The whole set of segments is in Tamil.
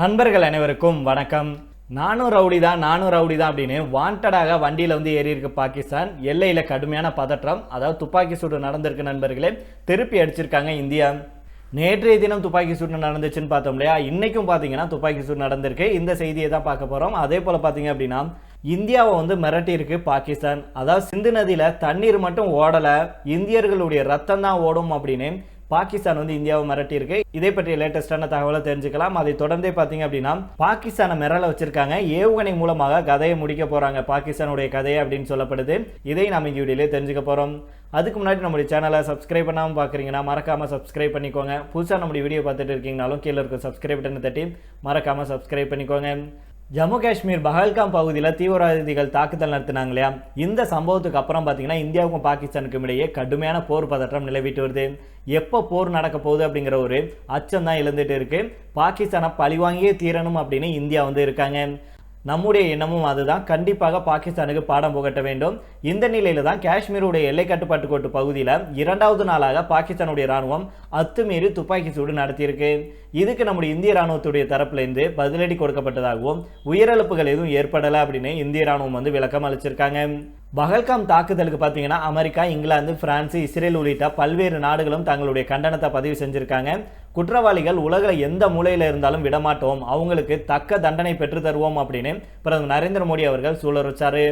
நண்பர்கள் அனைவருக்கும் வணக்கம். நானும் ரவுடி தான் நானும் ரவுடி தான் அப்படின்னு வாண்டடாக வண்டியில் வந்து ஏறி இருக்கு பாகிஸ்தான் எல்லையில் கடுமையான பதற்றம் அதாவது துப்பாக்கி சூடு நடந்திருக்கு நண்பர்களே திருப்பி அடிச்சிருக்காங்க இந்தியா. நேற்றைய தினம் துப்பாக்கி சூடு நடந்துச்சுன்னு பார்த்தோம் இல்லையா? இன்றைக்கும் பார்த்தீங்கன்னா துப்பாக்கி சூடு நடந்திருக்கு. இந்த செய்தியை தான் பார்க்க போகிறோம் அதே போல் பார்த்தீங்க அப்படின்னா இந்தியாவை வந்து மிரட்டி இருக்கு பாகிஸ்தான். அதாவது சிந்து நதியில் தண்ணீர் மட்டும் ஓடலை இந்தியர்களுடைய ரத்தம் தான் ஓடும் அப்படின்னு பாகிஸ்தான் வந்து இந்தியாவை மிரட்டியிருக்கு. இதை பற்றிய லேட்டஸ்டான தகவலை தெரிஞ்சுக்கலாம். அதை தொடர்ந்தே பார்த்தீங்க அப்படின்னா பாகிஸ்தானை மிரள வச்சிருக்காங்க. ஏவுகணை மூலமாக கதையை முடிக்க போகிறாங்க பாகிஸ்தானுடைய கதையை அப்படின்னு சொல்லப்படுது. இதை நாம் இங்கே வீடியோலே தெரிஞ்சுக்க போகிறோம் அதுக்கு முன்னாடி நம்முடைய சேனலை சப்ஸ்கிரைப் பண்ணாமல் பார்க்குறீங்கன்னா மறக்காமல் சப்ஸ்கிரைப் பண்ணிக்கோங்க. புதுசாக நம்முடைய வீடியோ பார்த்துட்டு இருக்கீங்கனாலும் கீழே இருக்க சப்ஸ்கிரைப் பட்டனை தட்டி மறக்காமல் சப்ஸ்கிரைப் பண்ணிக்கோங்க. ஜம்மு காஷ்மீர் பஹல்காம் பகுதியில் தீவிரவாதிகள் தாக்குதல் நடத்தினாங்க இல்லையா? இந்த சம்பவத்துக்கு அப்புறம் பார்த்தீங்கன்னா இந்தியாவுக்கும் பாகிஸ்தானுக்கும் இடையே கடுமையான போர் பதற்றம் நிலவிட்டு வருது. எப்போ போர் நடக்க போகுது அப்படிங்கிற ஒரு அச்சம் தான் எழுந்துட்டு இருக்கு. பாகிஸ்தானை பழிவாங்கியே தீரணும் அப்படின்னு இந்தியா வந்து இருக்காங்க. நம்முடைய எண்ணமும் அதுதான். கண்டிப்பாக பாகிஸ்தானுக்கு பாடம் புகட்ட வேண்டும். இந்த நிலையில தான் காஷ்மீருடைய எல்லை கட்டுப்பாட்டு கோட்டு பகுதியில் இரண்டாவது நாளாக பாகிஸ்தானுடைய ராணுவம் அத்துமீறி துப்பாக்கி சூடு நடத்தியிருக்கு. இதுக்கு நம்முடைய இந்திய ராணுவத்துடைய தரப்புலேருந்து பதிலடி கொடுக்கப்பட்டதாகவும் உயிரிழப்புகள் எதுவும் ஏற்படலை அப்படின்னு இந்திய ராணுவம் வந்து விளக்கம் அளிச்சிருக்காங்க. பகல்காம் தாக்குதலுக்கு பார்த்தீங்கன்னா அமெரிக்கா இங்கிலாந்து பிரான்ஸ் இஸ்ரேல் உள்ளிட்ட பல்வேறு நாடுகளும் தங்களுடைய கண்டனத்தை பதிவு செஞ்சிருக்காங்க. குற்றவாளிகள் உலகில் எந்த மூலையில் இருந்தாலும் விடமாட்டோம். அவங்களுக்கு தக்க தண்டனை பெற்று தருவோம் அப்படின்னு பிரதமர் நரேந்திர மோடி அவர்கள் சூழலுச்சாரு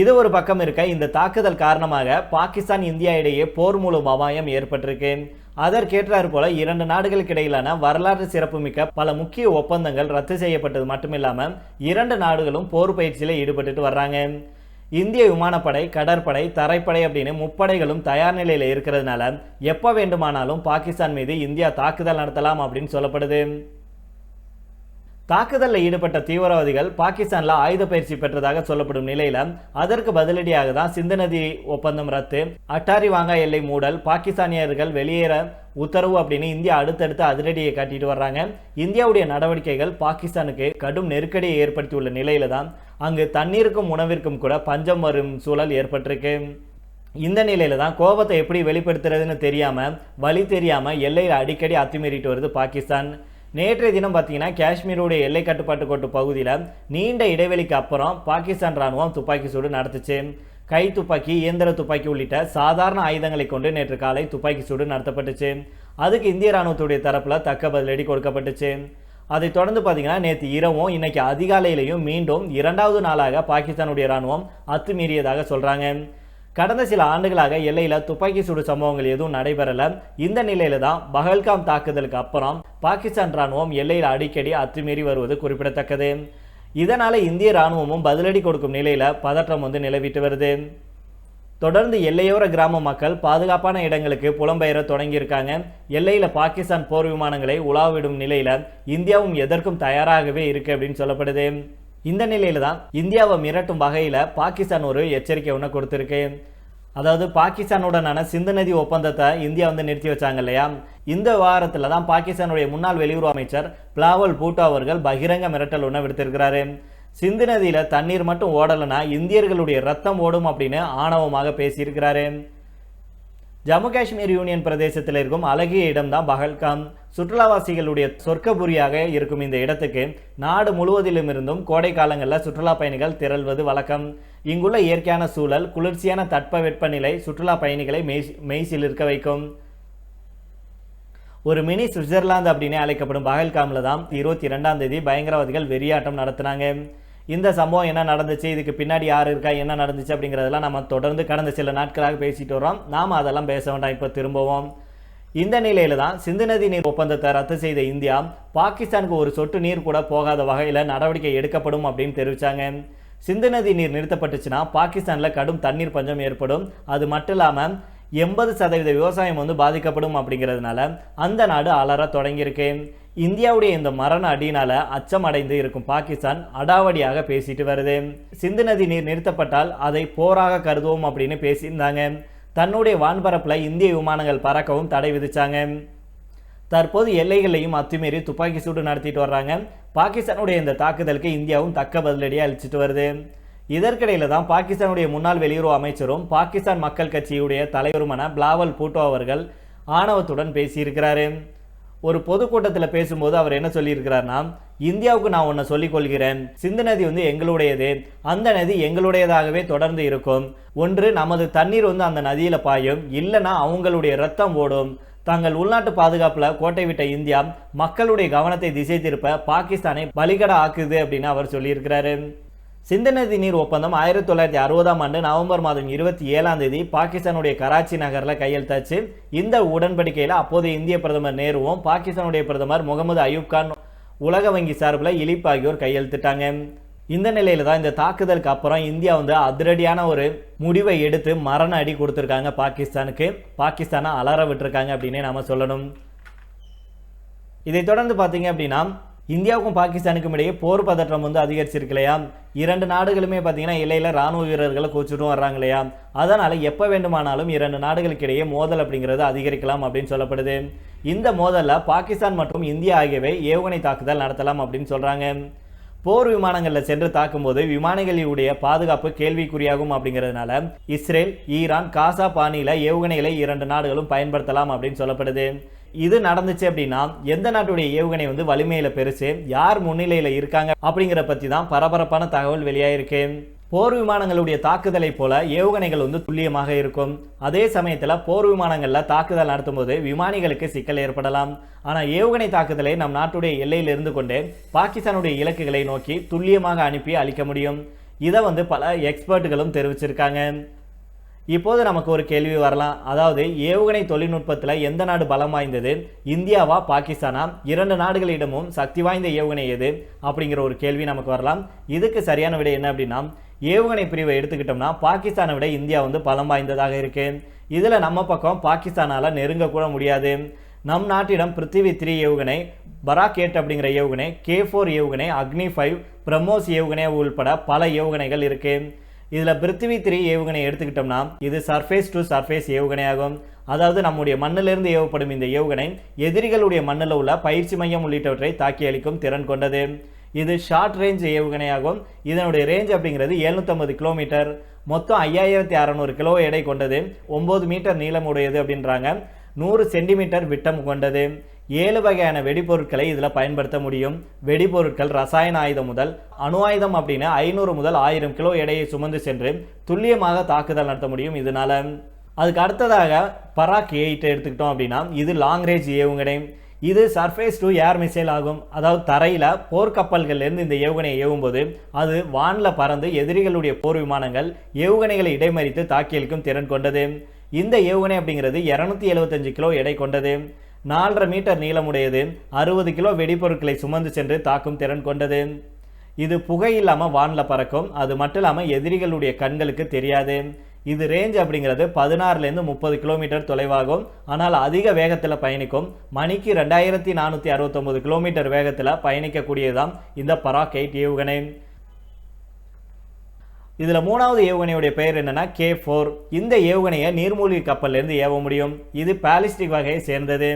இது ஒரு பக்கம் இருக்க இந்த தாக்குதல் காரணமாக பாகிஸ்தான் இந்தியா இடையே போர் மூலம் அபாயம் ஏற்பட்டிருக்கு. அதற்கேற்றாறு போல இரண்டு நாடுகளுக்கு இடையிலான வரலாற்று சிறப்புமிக்க பல முக்கிய ஒப்பந்தங்கள் ரத்து செய்யப்பட்டது மட்டுமில்லாமல் இரண்டு நாடுகளும் போர் பயிற்சியில் ஈடுபட்டுட்டு வர்றாங்க. இந்திய விமானப்படை கடற்படை தரைப்படை அப்படின்னு முப்படைகளும் தயார் நிலையில் இருக்கிறதுனால எப்போ வேண்டுமானாலும் பாகிஸ்தான் மீது இந்தியா தாக்குதல் நடத்தலாம் அப்படின்னு சொல்லப்படுது. தாக்குதலில் ஈடுபட்ட தீவிரவாதிகள் பாகிஸ்தானில் ஆயுத பயிற்சி பெற்றதாக சொல்லப்படும் நிலையில் அதற்கு பதிலடியாக தான் சிந்து நதி ஒப்பந்தம் ரத்து. அட்டாரி வாங்கா எல்லை மூடல் பாகிஸ்தானியர்கள் வெளியேற உத்தரவு அப்படின்னு இந்தியா அடுத்தடுத்து அதிரடியை காட்டிட்டு வர்றாங்க. இந்தியாவுடைய நடவடிக்கைகள் பாகிஸ்தானுக்கு கடும் நெருக்கடியை ஏற்படுத்தியுள்ள நிலையில தான் அங்கு தண்ணீருக்கும் உணவிற்கும் கூட பஞ்சம் வரும் சூழல் ஏற்பட்டிருக்கு. இந்த நிலையில தான் கோபத்தை எப்படி வெளிப்படுத்துறதுன்னு தெரியாமல் வழி தெரியாமல் எல்லையில் அடிக்கடி அத்துமீறிட்டு வருது பாகிஸ்தான். நேற்றைய தினம் பார்த்தீங்கன்னா காஷ்மீருடைய எல்லை கட்டுப்பாட்டு கோட்டு பகுதியில் நீண்ட இடைவெளிக்கு அப்புறம் பாகிஸ்தான் ராணுவம் துப்பாக்கி சூடு நடத்துச்சு. கை துப்பாக்கி இயந்திர துப்பாக்கி உள்ளிட்ட சாதாரண ஆயுதங்களை கொண்டு நேற்று காலை துப்பாக்கி சூடு நடத்தப்பட்டுச்சு. அதுக்கு இந்திய ராணுவத்துடைய தரப்பில் தக்க பதிலடி கொடுக்கப்பட்டுச்சு. அதை தொடர்ந்து பார்த்தீங்கன்னா நேற்று இரவும் இன்னைக்கு அதிகாலையிலையும் மீண்டும் இரண்டாவது நாளாக பாகிஸ்தானுடைய ராணுவம் அத்துமீறியதாக சொல்கிறாங்க கடந்த சில ஆண்டுகளாக எல்லையில் துப்பாக்கி சூடு சம்பவங்கள் எதுவும் நடைபெறலை. இந்த நிலையில தான் பஹல்காம் தாக்குதலுக்கு அப்புறம் பாகிஸ்தான் ராணுவம் எல்லையில் அடிக்கடி அத்துமீறி வருவது குறிப்பிடத்தக்கது. இதனால் இந்திய ராணுவமும் பதிலடி கொடுக்கும் நிலையில் பதற்றம் வந்து நிலவிட்டு வருது. தொடர்ந்து எல்லையோர கிராம மக்கள் பாதுகாப்பான இடங்களுக்கு புலம்பெயர தொடங்கியிருக்காங்க. எல்லையில் பாகிஸ்தான் போர் விமானங்களை உலாவிடும் நிலையில் இந்தியாவும் எதற்கும் தயாராகவே இருக்கு அப்படின்னு சொல்லப்படுது. இந்த நிலையில் தான் இந்தியாவை மிரட்டும் வகையில் பாகிஸ்தான் ஒரு எச்சரிக்கை ஒன்று கொடுத்துருக்கு. அதாவது பாகிஸ்தானுடனான சிந்து நதி ஒப்பந்தத்தை இந்தியா வந்து நிறுத்தி வச்சாங்க இல்லையா? இந்த வாரத்தில் தான் பாகிஸ்தானுடைய முன்னாள் வெளியுறவு அமைச்சர் பிளாவல் பூட்டோ அவர்கள் பகிரங்க மிரட்டல் ஒன்று விடுத்திருக்கிறாரு. சிந்து நதியில் தண்ணீர் மட்டும் ஓடலைன்னா இந்தியர்களுடைய ரத்தம் ஓடும் அப்படின்னு ஆணவமாக பேசியிருக்கிறாரு. ஜம்மு காஷ்மீர் யூனியன் பிரதேசத்தில் இருக்கும் அழகிய இடம்தான் பகல்காம். சுற்றுலாவாசிகளுடைய சொர்க்கபுரியாக இருக்கும் இந்த இடத்துக்கு நாடு முழுவதிலும் இருந்தும் கோடை காலங்களில் சுற்றுலா பயணிகள் திரள்வது வழக்கம். இங்குள்ள இயற்கையான சூழல் குளிர்ச்சியான தட்பவெப்பநிலை சுற்றுலா பயணிகளை மெய் மெய்சில் இருக்க வைக்கும். ஒரு மினி சுவிட்சர்லாந்து அப்படின்னு அழைக்கப்படும் பகல்காமில் தான் இருபத்தி ரெண்டாம் தேதி பயங்கரவாதிகள் வெறியாட்டம் நடத்தினாங்க. இந்த சம்பவம் என்ன நடந்துச்சு? இதுக்கு பின்னாடி யார் இருக்கா? என்ன நடந்துச்சு? அப்படிங்கிறதெல்லாம் நம்ம தொடர்ந்து கடந்த சில நாட்களாக பேசிட்டு வரோம் நாம் அதெல்லாம் பேச வேண்டாம். இப்போ திரும்பவும். இந்த நிலையில தான் சிந்து நதி நீர் ஒப்பந்தத்தை ரத்து செய்த இந்தியா பாகிஸ்தானுக்கு ஒரு சொட்டு நீர் கூட போகாத வகையில் நடவடிக்கை எடுக்கப்படும் அப்படின்னு தெரிவித்தாங்க சிந்து நதி நீர் நிறுத்தப்பட்டுச்சுன்னா பாகிஸ்தானில் கடும் தண்ணீர் பஞ்சம் ஏற்படும். அது மட்டும் இல்லாமல் எண்பது சதவீத விவசாயம் வந்து பாதிக்கப்படும் அப்படிங்கிறதுனால அந்த நாடு அலற தொடங்கியிருக்கு. இந்தியாவுடைய இந்த மரண அடியினால அச்சம் அடைந்து இருக்கும் பாகிஸ்தான் அடாவடியாக பேசிட்டு வருது. சிந்து நதி நீர் நிறுத்தப்பட்டால் அதை போராக கருதுவோம் அப்படின்னு பேசியிருந்தாங்க. தன்னுடைய வான்பரப்பில் இந்திய விமானங்கள் பறக்கவும் தடை விதிச்சாங்க. தற்போது எல்லைகளையும் அத்துமீறி துப்பாக்கி சூடு நடத்திட்டு வர்றாங்க. பாகிஸ்தானுடைய இந்த தாக்குதலுக்கு இந்தியாவும் தக்க பதிலடியாக அளிச்சிட்டு வருது. இதற்கிடையில தான் பாகிஸ்தானுடைய முன்னாள் வெளியுறவு அமைச்சரும் பாகிஸ்தான் மக்கள் கட்சியுடைய தலைவருமான பிளாவல் பூட்டோ அவர்கள் ஆணவத்துடன் பேசியிருக்கிறாரு. ஒரு பொதுக்கூட்டத்தில் பேசும்போது அவர் என்ன சொல்லியிருக்கிறார்னா இந்தியாவுக்கு நான் ஒன்று சொல்லிக்கொள்கிறேன். சிந்து நதி வந்து எங்களுடையது. அந்த நதி எங்களுடையதாகவே தொடர்ந்து இருக்கும். ஒன்று நமது தண்ணீர் வந்து அந்த நதியில் பாயும். இல்லைன்னா அவங்களுடைய ரத்தம் ஓடும். தங்கள் உள்நாட்டு பாதுகாப்பில் கோட்டை விட்ட இந்தியா மக்களுடைய கவனத்தை திசை திருப்ப பாகிஸ்தானை பலிகடா ஆக்குது அப்படின்னு அவர் சொல்லியிருக்கிறாரு. சிந்து நதி நீர் ஒப்பந்தம் ஆயிரத்தி தொள்ளாயிரத்தி அறுபதாம் ஆண்டு நவம்பர் மாதம் இருபத்தி ஏழாம் தேதி பாகிஸ்தானுடைய கராச்சி நகரில் கையெழுத்தாச்சு. இந்த உடன்படிக்கையில் அப்போதைய இந்திய பிரதமர் நேருவும் பாகிஸ்தானுடைய பிரதமர் முகமது அயூப் கான் உலக வங்கி சார்பில் இலிப் ஆகியோர் கையெழுத்திட்டாங்க. இந்த நிலையில் தான் இந்த தாக்குதலுக்கு அப்புறம் இந்தியா வந்து அதிரடியான ஒரு முடிவை எடுத்து மரண அடி கொடுத்துருக்காங்க பாகிஸ்தானுக்கு. பாகிஸ்தானை அலற விட்டுருக்காங்க அப்படின்னே நாம் சொல்லணும். இதை தொடர்ந்து பார்த்தீங்க அப்படின்னா இந்தியாவுக்கும் பாகிஸ்தானுக்கும் இடையே போர் பதற்றம் வந்து அதிகரிச்சிருக்கு இல்லையா இரண்டு நாடுகளுமே பார்த்தீங்கன்னா இலையில ராணுவ வீரர்களை கூச்சிட்டும் வர்றாங்க இல்லையா அதனால் எப்போ வேண்டுமானாலும் இரண்டு நாடுகளுக்கு இடையே மோதல் அப்படிங்கிறது அதிகரிக்கலாம் அப்படின்னு சொல்லப்படுது. இந்த மோதலில் பாகிஸ்தான் மற்றும் இந்தியா ஆகியவை ஏவுகணை தாக்குதல் நடத்தலாம் அப்படின்னு சொல்கிறாங்க போர் விமானங்களில் சென்று தாக்கும்போது விமானிகளுடைய பாதுகாப்பு கேள்விக்குறியாகும் அப்படிங்கிறதுனால இஸ்ரேல் ஈரான் காசா பாணியில் ஏவுகணைகளை இரண்டு நாடுகளும் பயன்படுத்தலாம் அப்படின்னு சொல்லப்படுது. இது நடந்துச்சு அப்படின்னா எந்த நாட்டுடைய ஏவுகணை வந்து வலிமையில பெருசு யார் முன்னிலையில இருக்காங்க அப்படிங்கிற பத்தி தான் பரபரப்பான தகவல் வெளியாயிருக்கு. போர் விமானங்களுடைய தாக்குதலை போல ஏவுகணைகள் வந்து துல்லியமாக இருக்கும். அதே சமயத்தில் போர் விமானங்களில் தாக்குதல் நடத்தும் போது விமானிகளுக்கு சிக்கல் ஏற்படலாம். ஆனால் ஏவுகணை தாக்குதலை நம் நாட்டுடைய எல்லையில் இருந்து கொண்டு பாகிஸ்தானுடைய இலக்குகளை நோக்கி துல்லியமாக அனுப்பி அளிக்க முடியும். இதை வந்து பல எக்ஸ்பர்ட்டுகளும் தெரிவிச்சிருக்காங்க. இப்போது நமக்கு ஒரு கேள்வி வரலாம். அதாவது ஏவுகணை தொழில்நுட்பத்தில் எந்த நாடு பலம் வாய்ந்தது? இந்தியாவா பாகிஸ்தானா? இரண்டு நாடுகளிடமும் சக்தி வாய்ந்த ஏவுகணை எது? அப்படிங்கிற ஒரு கேள்வி நமக்கு வரலாம். இதுக்கு சரியான விடை என்ன அப்படின்னா ஏவுகணை பிரிவை எடுத்துக்கிட்டோம்னா பாகிஸ்தானை விட இந்தியா வந்து பலம் வாய்ந்ததாக இருக்கு. இதில் நம்ம பக்கம் பாகிஸ்தானால் நெருங்கக்கூட முடியாது. நம் நாட்டிடம் பிருத்திவி த்ரீ ஏவுகணை பராக் எட் அப்படிங்கிற ஏவுகணை கே ஃபோர் ஏவுகணை அக்னி ஃபைவ் பிரம்மோஸ் ஏவுகணை உள்பட பல ஏவுகணைகள் இருக்கு. இதில் பிருத்திவி த்ரீ ஏவுகணை எடுத்துக்கிட்டோம்னா இது சர்ஃபேஸ் டு சர்ஃபேஸ் ஏவுகணை ஆகும் அதாவது நம்முடைய மண்ணிலிருந்து ஏவப்படும் இந்த ஏவுகணை எதிரிகளுடைய மண்ணில் உள்ள பயிற்சி மையம் உள்ளிட்டவற்றை தாக்கி அளிக்கும் திறன் கொண்டது. இது ஷார்ட் ரேஞ்ச் ஏவுகணையாகும் இதனுடைய ரேஞ்ச் அப்படிங்கிறது 750 கிலோமீட்டர் மொத்தம் ஐயாயிரத்தி அறநூறு கிலோ எடை கொண்டது. ஒம்பது மீட்டர் நீளம் உடையது அப்படின்றாங்க. நூறு சென்டிமீட்டர் விட்டம் கொண்டது. ஏழு வகையான வெடிபொருட்களை இதில் பயன்படுத்த முடியும். வெடிபொருட்கள் ரசாயன ஆயுதம் முதல் அணு ஆயுதம் அப்படின்னு ஐநூறு முதல் ஆயிரம் கிலோ எடையை சுமந்து சென்று துல்லியமாக தாக்குதல் நடத்த முடியும் இதனால். அதுக்கு அடுத்ததாக பராக் எயிட் எடுத்துக்கிட்டோம் அப்படின்னா இது லாங் ரேஞ்ச் ஏவுகணை. இது சர்ஃபேஸ் டு ஏர் மிசைல் ஆகும். அதாவது தரையில் போர்க்கப்பல்கள்லேருந்து இந்த ஏவுகணையை ஏவும்போது அது வானில் பறந்து எதிரிகளுடைய போர் விமானங்கள் ஏவுகணைகளை இடைமறித்து தாக்கியளிக்கும் திறன் கொண்டது. இந்த ஏவுகணை அப்படிங்கிறது இரநூத்தி எழுபத்தஞ்சு கிலோ எடை கொண்டது. நாலரை மீட்டர் நீளமுடையது அறுபது கிலோ வெடிபொருட்களை சுமந்து சென்று தாக்கும் திறன் கொண்டது. இது புகை இல்லாமல் வானில் பறக்கும் அது மட்டும் இல்லாமல் எதிரிகளுடைய கண்களுக்கு தெரியாது. இது ரேஞ்ச் அப்படிங்கிறது பதினாறுலேருந்து முப்பது கிலோமீட்டர் தொலைவாகும். ஆனால் அதிக வேகத்தில் பயணிக்கும். மணிக்கு ரெண்டாயிரத்தி நானூற்றி அறுபத்தொம்பது கிலோமீட்டர் வேகத்தில் பயணிக்கக்கூடியதுதான் இந்த பராக் எயிட் ஏவுகணை. இதில் மூணாவது ஏவுகணையுடைய பெயர் என்னென்னா கே ஃபோர். இந்த ஏவுகணையை நீர்மூழ்கி கப்பல்லேருந்து ஏவ முடியும். இது பாலிஸ்டிக் வகையை சேர்ந்தது.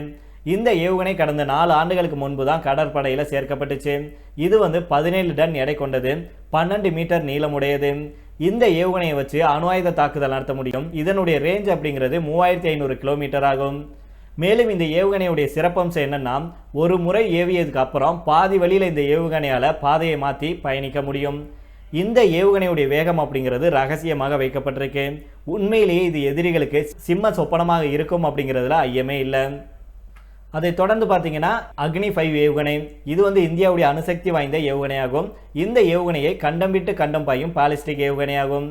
இந்த ஏவுகணை கடந்த நாலு ஆண்டுகளுக்கு முன்பு தான் கடற்படையில் சேர்க்கப்பட்டுச்சு. இது வந்து பதினேழு டன் எடை கொண்டது. பன்னெண்டு மீட்டர் நீளமுடையது. இந்த ஏவுகணையை வச்சு அணு ஆயுத தாக்குதல் நடத்த முடியும். இதனுடைய ரேஞ்ச் அப்படிங்கிறது மூவாயிரத்தி ஐநூறு கிலோமீட்டர் ஆகும். மேலும் இந்த ஏவுகணையுடைய சிறப்பம்சம் என்னென்னா ஒரு முறை ஏவியதுக்கு அப்புறம் பாதி வழியில் இந்த ஏவுகணையால் பாதையை மாற்றி பயணிக்க முடியும். இந்த ஏவுகணையுடைய வேகம் அப்படிங்கிறது ரகசியமாக வைக்கப்பட்டிருக்கு. உண்மையிலேயே இது எதிரிகளுக்கு சிம்ம சொப்பனமாக இருக்கும் அப்படிங்கிறதுல ஐயமே இல்லை. அதை தொடர்ந்து பார்த்தீங்கன்னா அக்னி ஃபைவ் ஏவுகணை. இது வந்து இந்தியாவுடைய அணுசக்தி வாய்ந்த ஏவுகணையாகும். இந்த ஏவுகணையை கண்டம் விட்டு கண்டம் பாயும் பாலிஸ்டிக் ஏவுகணையாகும்.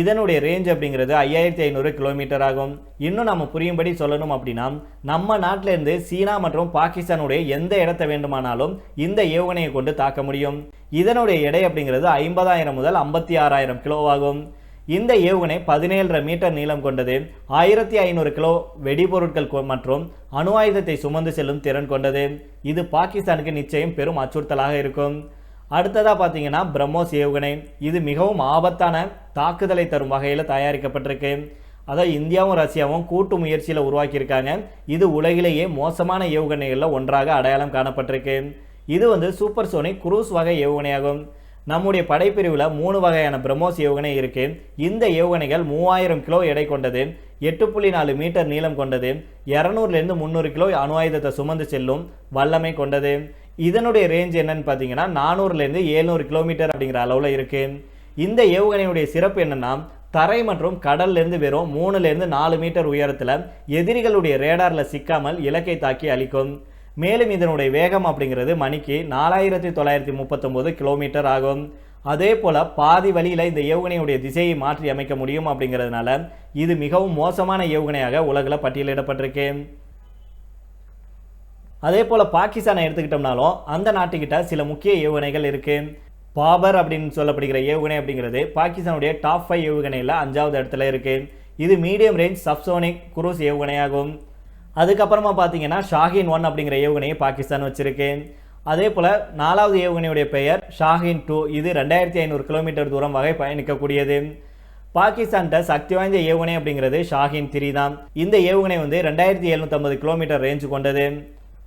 இதனுடைய ரேஞ்ச் அப்படிங்கிறது ஐயாயிரத்தி ஐநூறு கிலோமீட்டர் ஆகும். இன்னும் நம்ம புரியும்படி சொல்லணும் அப்படின்னா நம்ம நாட்டிலேருந்து சீனா மற்றும் பாகிஸ்தானுடைய எந்த இடத்தை வேண்டுமானாலும் இந்த ஏவுகணையை கொண்டு தாக்க முடியும். இதனுடைய எடை அப்படிங்கிறது ஐம்பதாயிரம் முதல் ஐம்பத்தி ஆறாயிரம் கிலோவாகும் இந்த ஏவுகணை பதினேழரை மீட்டர் நீளம் கொண்டது ஆயிரத்தி ஐநூறு கிலோ வெடிபொருட்கள் மற்றும் அணு ஆயுதத்தை சுமந்து செல்லும் திறன் கொண்டது. இது பாகிஸ்தானுக்கு நிச்சயம் பெரும் அச்சுறுத்தலாக இருக்கும். அடுத்ததாக பார்த்தீங்கன்னா பிரம்மோஸ் ஏவுகணை. இது மிகவும் ஆபத்தான தாக்குதலை தரும் வகையில் தயாரிக்கப்பட்டிருக்கு. அதாவது இந்தியாவும் ரஷ்யாவும் கூட்டு முயற்சியில் உருவாக்கியிருக்காங்க. இது உலகிலேயே மோசமான ஏவுகணைகளில் ஒன்றாக அடையாளம் காணப்பட்டிருக்கு. இது வந்து சூப்பர் சோனிக் குரூஸ் வகை ஏவுகணையாகும். நம்முடைய படைப்பிரிவில் மூணு வகையான பிரம்மோஸ் ஏவுகணை இருக்கு. இந்த ஏவுகணைகள் மூவாயிரம் கிலோ எடை கொண்டது எட்டு புள்ளி நாலு மீட்டர் நீளம் கொண்டது இரநூறுலேருந்து முந்நூறு கிலோ அணு ஆயுதத்தை சுமந்து செல்லும் வல்லமை கொண்டது. இதனுடைய ரேஞ்ச் என்னன்னு பார்த்தீங்கன்னா நானூறுலேருந்து ஏழ்நூறு கிலோமீட்டர் அப்படிங்கிற அளவில் இருக்கு. இந்த ஏவுகணையுடைய சிறப்பு என்னன்னா தரை மற்றும் கடல்லேருந்து வெறும் மூணுலேருந்து நாலு மீட்டர் உயரத்தில் எதிரிகளுடைய ரேடாரில் சிக்காமல் இலக்கை தாக்கி அளிக்கும் மேலும் இதனுடைய வேகம் அப்படிங்கிறது மணிக்கு நாலாயிரத்தி தொள்ளாயிரத்தி முப்பத்தொம்போது கிலோமீட்டர் ஆகும். அதே போல் பாதி வழியில் இந்த ஏவுகணையுடைய திசையை மாற்றி அமைக்க முடியும் அப்படிங்கிறதுனால இது மிகவும் மோசமான ஏவுகணையாக உலகில் பட்டியலிடப்பட்டிருக்கு. அதே போல் பாகிஸ்தானை எடுத்துக்கிட்டோம்னாலும் அந்த நாட்டுக்கிட்ட சில முக்கிய ஏவுகணைகள் இருக்குது பாபர் அப்படின்னு சொல்லப்படுகிற ஏவுகணை அப்படிங்கிறது பாகிஸ்தானுடைய டாப் ஃபைவ் ஏவுகணையில் அஞ்சாவது இடத்துல இருக்குது இது மீடியம் ரேஞ்ச் சப்சோனிக் குரூஸ் ஏவுகணையாகும். அதுக்கப்புறமா பார்த்தீங்கன்னா ஷாஹின் ஒன் அப்படிங்கிற ஏவுகணையை பாகிஸ்தான் வச்சிருக்கு. அதே போல் நாலாவது ஏவுகணையுடைய பெயர் ஷாஹின் டூ. இது ரெண்டாயிரத்தி ஐநூறு கிலோமீட்டர் தூரம் வகை பயணிக்கக்கூடியது. பாகிஸ்தான்கிட்ட சக்தி வாய்ந்த ஏவுகணை அப்படிங்கிறது ஷாஹின் த்ரீ தான். இந்த ஏவுகணை வந்து ரெண்டாயிரத்தி எழுநூற்றம்பது கிலோமீட்டர் ரேஞ்ச் கொண்டது.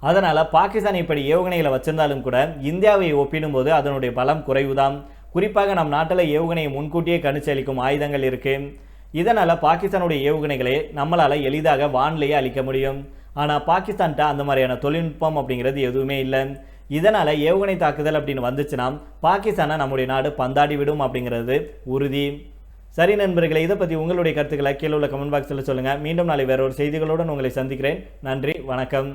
அதனால் பாகிஸ்தான் இப்படி ஏவுகணைகளை வச்சிருந்தாலும் கூட இந்தியாவை ஒப்பிடும்போது அதனுடைய பலம் குறைவுதான். குறிப்பாக நம் நாட்டில் ஏவுகணையை முன்கூட்டியே கணிச்சளிக்கும் ஆயுதங்கள் இருக்குது இதனால் பாகிஸ்தானுடைய ஏவுகணைகளை நம்மளால் எளிதாக வானிலையே அழிக்க முடியும். ஆனால் பாகிஸ்தான்கிட்ட அந்த மாதிரியான தொழில்நுட்பம் அப்படிங்கிறது எதுவுமே இல்லை. இதனால் ஏவுகணை தாக்குதல் அப்படின்னு வந்துச்சுன்னா பாகிஸ்தானை நம்முடைய நாடு பந்தாடி விடும் அப்படிங்கிறது உறுதி. சரி நண்பர்களே இதை பற்றி உங்களுடைய கருத்துக்களை கீழே உள்ள கமெண்ட் பாக்ஸில் சொல்லுங்கள் மீண்டும் நாளை வேற ஒரு செய்திகளுடன் உங்களை சந்திக்கிறேன். நன்றி வணக்கம்.